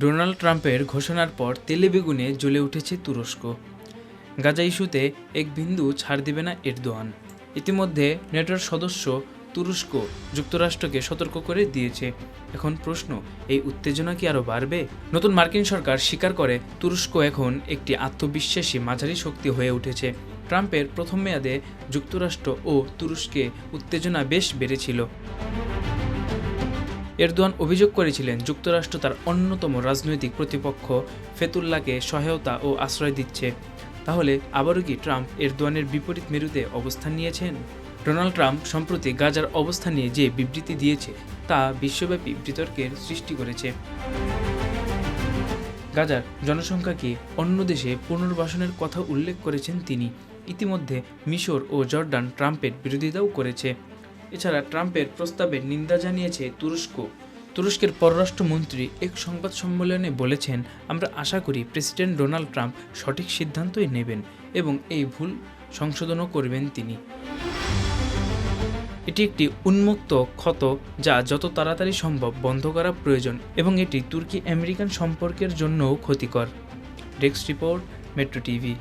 Donald ট্রাম্পের ঘোষণার পর তেলে বেগুনে জ্বলে উঠেছে তুরস্ক। গাজা ইস্যুতে এক বিন্দু ছাড় দেবে না এরদোয়ান। ইতিমধ্যে নেটোর সদস্য তুরস্ক যুক্তরাষ্ট্রকে সতর্ক করে দিয়েছে। এখন প্রশ্ন, এই উত্তেজনা কি আরও বাড়বে? নতুন মার্কিন সরকার স্বীকার করে তুরস্ক এখন একটি আত্মবিশ্বাসী মাঝারি শক্তি হয়ে উঠেছে। ট্রাম্পের প্রথম মেয়াদে যুক্তরাষ্ট্র ও তুরস্কে উত্তেজনা বেশ বেড়েছিল। এরদোয়ান অভিযোগ করেছিলেন যুক্তরাষ্ট্র তার অন্যতম রাজনৈতিক প্রতিপক্ষ ফেতুল্লাকে সহায়তা ও আশ্রয় দিচ্ছে। তাহলে আবারও কি ট্রাম্প এরদোয়ানের বিপরীত মেরুতে অবস্থান নিয়েছেন? ডোনাল্ড ট্রাম্প সম্প্রতি গাজার অবস্থা নিয়ে যে বিবৃতি দিয়েছে, তা বিশ্বব্যাপী বিতর্কের সৃষ্টি করেছে। গাজার জনসংখ্যাকে অন্য দেশে পুনর্বাসনের কথা উল্লেখ করেছেন তিনি, ইতিমধ্যে মিশর ও জর্ডান ট্রাম্পের বিরোধিতাও করেছে। এছাড়া ট্রাম্পের প্রস্তাবের নিন্দা জানিয়েছে তুরস্ক। তুরস্কের পররাষ্ট্রমন্ত্রী এক সংবাদ সম্মেলনে বলেছেন, আমরা আশা করি প্রেসিডেন্ট ডোনাল্ড ট্রাম্প সঠিক সিদ্ধান্তই নেবেন এবং এই ভুল সংশোধনও করবেন তিনি। এটি একটি উন্মুক্ত ক্ষত যা যত তাড়াতাড়ি সম্ভব বন্ধ করা প্রয়োজন এবং এটি তুর্কি আমেরিকান সম্পর্কের জন্যও ক্ষতিকর। Desk report, metro TV.